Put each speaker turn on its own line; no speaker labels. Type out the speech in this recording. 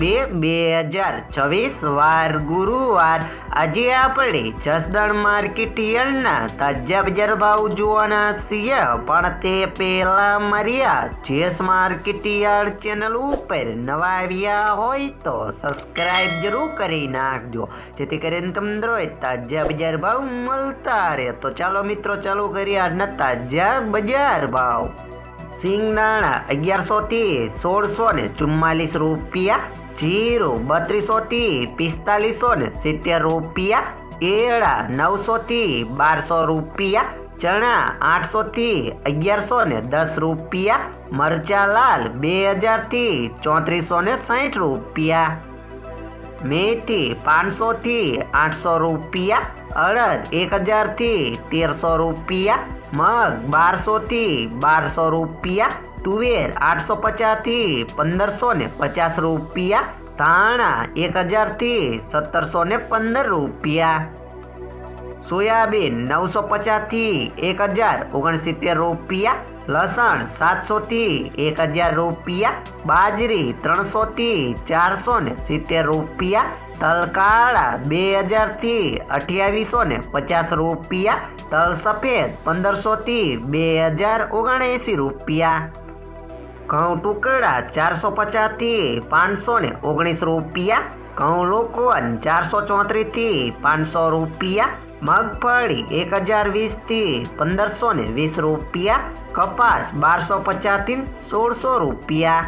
બે બે હજાર છવ્વીસ વાર ગુરુવાર. આજે આપણે જસદણ માર્કેટ તાજા બજાર ભાવ જોવાના છીએ. પણ તે પહેલા મર્યા, જેસ માર્કેટ ચેનલ ઉપર નવા આવ્યા હોય તો સબસ્ક્રાઇબ જરૂર કરી નાખજો. જેથી કરીને તમને રોજ તાજા બજાર ભાવ મળતા રહે. તો ચાલો મિત્રો, ચાલુ કરીએ આજના તાજા બજાર ભાવ. સિંગદાણા અગિયારસો થી સોળસો ને ચુમ્માલીસ રૂપિયા, જીરું બત્રીસો થી પિસ્તાલીસો ને સિત્તેર રૂપિયા એળા નવસો થી બારસો રૂપિયા, ચણા આઠસો થી અગિયારસો ને દસ રૂપિયા, મરચા લાલ બે હજારથી ચોત્રીસો ને સાઠ રૂપિયા. મેથી પાંચસો થી આઠસો રૂપિયા, અડદ એક હજારથી તેરસો રૂપિયા, મગ બારસો થી બારસો રૂપિયા, તુવેર આઠસો પચાસથી પંદરસો ને પચાસ રૂપિયા, ધાણા એક હજારથી સત્તરસો ને પંદર રૂપિયા. સોયાબીન નવસો પચાસથી એક હજાર ઓગણસિત્તેર રૂપિયા, લસણ સાતસો થી એક હજાર રૂપિયા, બાજરી ત્રણસો થી ચારસો ને સિત્તેર રૂપિયા, તલકાળા બે હજારથી અઠ્યાવીસો ને પચાસ રૂપિયા, તલ સફેદ પંદરસો થી બે હજાર ઓગણએંસી રૂપિયા. ઘઉં ટુકડા ચારસો પચાસથી પાંચસો ને ઓગણીસ રૂપિયા, ઘઉં લોકોન ચારસો ચોત્રીસથી પાંચસો રૂપિયા, મગફળી એક હજાર વીસથી પંદરસો ને વીસ રૂપિયા, કપાસ બારસો પચાસથી સોળસો રૂપિયા.